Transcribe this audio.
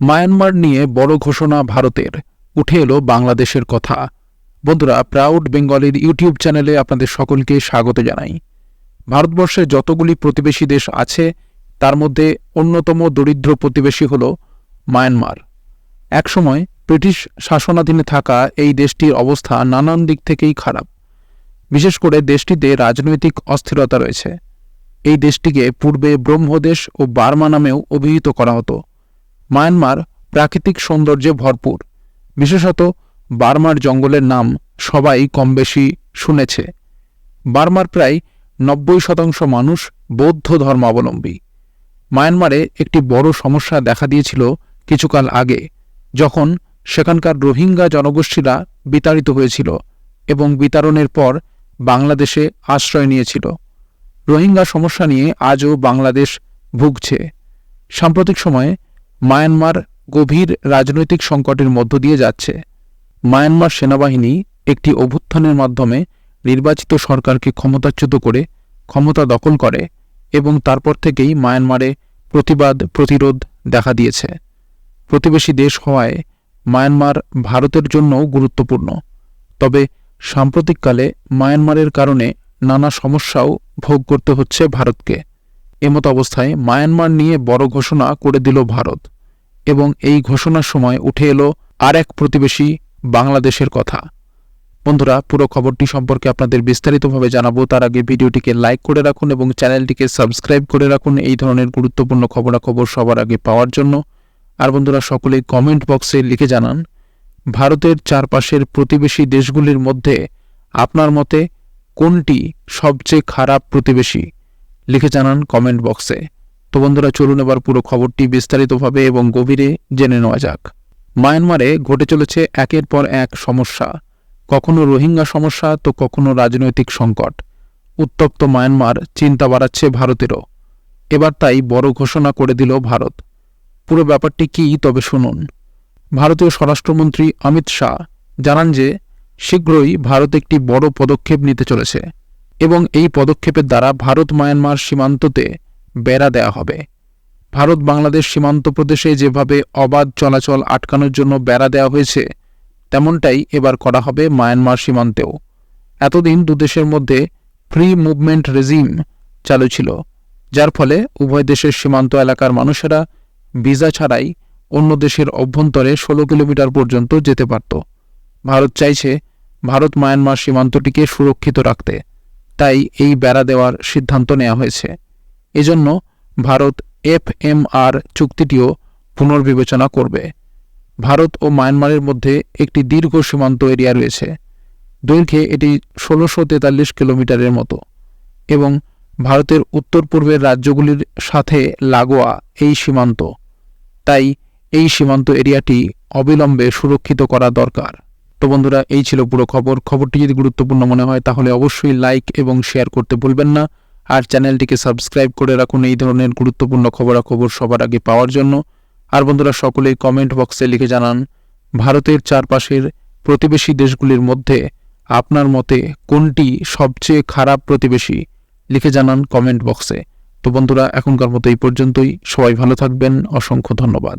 Myanmar নিয়ে বড় ঘোষণা ভারতের। উঠে এলো বাংলাদেশের কথা। বন্ধুরা প্রাউড বেঙ্গলের ইউটিউব চ্যানেলে আপনাদের সকলকে স্বাগত জানাই। ভারতবর্ষের যতগুলি প্রতিবেশী দেশ আছে, তার মধ্যে অন্যতম দরিদ্র প্রতিবেশী হল মায়ানমার। একসময় ব্রিটিশ শাসনাধীনে থাকা এই দেশটির অবস্থা নানান দিক থেকেই খারাপ। বিশেষ করে দেশটিতে রাজনৈতিক অস্থিরতা রয়েছে। এই দেশটিকে পূর্বে ব্রহ্মদেশ ও বার্মা নামেও অভিহিত করা হতো। মায়ানমার প্রাকৃতিক সৌন্দর্যে ভরপুর। বিশেষত বার্মার জঙ্গলের নাম সবাই কমবেশি শুনেছে। বার্মার প্রায় নব্বই শতাংশ মানুষ বৌদ্ধ ধর্মাবলম্বী। মায়ানমারে একটি বড় সমস্যা দেখা দিয়েছিল কিছুকাল আগে, যখন সেখানকার রোহিঙ্গা জনগোষ্ঠীরা বিতাড়িত হয়েছিল এবং বিতাড়নের পর বাংলাদেশে আশ্রয় নিয়েছিল। রোহিঙ্গা সমস্যা নিয়ে আজও বাংলাদেশ ভুগছে। সাম্প্রতিক সময়ে মায়ানমার গভীর রাজনৈতিক সংকটের মধ্য দিয়ে যাচ্ছে। মায়ানমার সেনাবাহিনী একটি অভ্যুত্থানের মাধ্যমে নির্বাচিত সরকারকে ক্ষমতাচ্যুত করে ক্ষমতা দখল করে এবং তারপর থেকেই মায়ানমারে প্রতিবাদ, প্রতিরোধ দেখা দিয়েছে। প্রতিবেশী দেশ হওয়ায় মায়ানমার ভারতের জন্যও গুরুত্বপূর্ণ। তবে সাম্প্রতিককালে মায়ানমারের কারণে নানা সমস্যাও ভোগ করতে হচ্ছে ভারতকে। এমত অবস্থায় মায়ানমার নিয়ে বড় ঘোষণা করে দিল ভারত। এবং এই ঘোষণার সময় উঠে এলো আর এক প্রতিবেশী বাংলাদেশের কথা। বন্ধুরা, পুরো খবরটি সম্পর্কে আপনাদের বিস্তারিতভাবে জানাব। তার আগে ভিডিওটিকে লাইক করে রাখুন এবং চ্যানেলটিকে সাবস্ক্রাইব করে রাখুন। এই ধরনের গুরুত্বপূর্ণ খবরাখবর সবার আগে পাওয়ার জন্য। আর বন্ধুরা, সকলেই কমেন্ট বক্সে লিখে জানান, ভারতের চারপাশের প্রতিবেশী দেশগুলির মধ্যে আপনার মতে কোনটি সবচেয়ে খারাপ প্রতিবেশী? লিখে জানান কমেন্ট বক্সে তো বন্ধুরা, চলুন এবার পুরো খবরটি বিস্তারিতভাবে এবং গভীরে জেনে নেওয়া যাক। মায়ানমারে ঘটে চলেছে একের পর এক সমস্যা। কখনো রোহিঙ্গা সমস্যা, তো কখনো রাজনৈতিক সংকট। উত্তপ্ত মায়ানমার চিন্তা বাড়াচ্ছে ভারতেরও। এবার তাই বড় ঘোষণা করে দিল ভারত। পুরো ব্যাপারটি কী, তবে শুনুন। ভারতীয় স্বরাষ্ট্রমন্ত্রী অমিত শাহ জানান যে, শীঘ্রই ভারত একটি বড় পদক্ষেপ নিতে চলেছে। এবং এই পদক্ষেপের দ্বারা ভারত মায়ানমার সীমান্ততে বেড়া দেয়া হবে। ভারত বাংলাদেশ সীমান্ত প্রদেশে যেভাবে অবাধ চলাচল আটকানোর জন্য বেড়া দেওয়া হয়েছে, তেমনটাই এবার করা হবে মায়ানমার সীমান্তেও। এতদিন দুদেশের মধ্যে ফ্রি মুভমেন্ট রেজিম চালু ছিল, যার ফলে উভয় দেশের সীমান্ত এলাকার মানুষেরা ভিসা ছাড়াই অন্য দেশের অভ্যন্তরে ষোলো কিলোমিটার পর্যন্ত যেতে পারত। ভারত চাইছে ভারত মায়ানমার সীমান্তটিকে সুরক্ষিত রাখতে, তাই এই বেড়া দেওয়ার সিদ্ধান্ত নেওয়া হয়েছে। এজন্য ভারত এফএমআর চুক্তিটিও পুনর্বিবেচনা করবে। ভারত ও মায়ানমারের মধ্যে একটি দীর্ঘ সীমান্ত এরিয়া রয়েছে। দৈর্ঘ্যে এটি ষোলোশো তেতাল্লিশ কিলোমিটারের মতো এবং ভারতের উত্তর পূর্বের রাজ্যগুলির সাথে লাগোয়া এই সীমান্ত। তাই এই সীমান্ত এরিয়াটি অবিলম্বে সুরক্ষিত করা দরকার। তো বন্ধুরা, এই ছিল পুরো খবর। খবরটি যদি গুরুত্বপূর্ণ মনে হয়, তাহলে অবশ্যই লাইক এবং শেয়ার করতে ভুলবেন না। আর চ্যানেলটিকে সাবস্ক্রাইব করে রাখুন এই ধরনের গুরুত্বপূর্ণ খবরাখবর সবার আগে পাওয়ার জন্য। আর বন্ধুরা, সকলেই কমেন্ট বক্সে লিখে জানান, ভারতের চারপাশের প্রতিবেশী দেশগুলির মধ্যে আপনার মতে কোনটি সবচেয়ে খারাপ প্রতিবেশী? লিখে জানান কমেন্ট বক্সে তো বন্ধুরা, এখনকার মতো এই পর্যন্তই। সবাই ভালো থাকবেন। অসংখ্য ধন্যবাদ।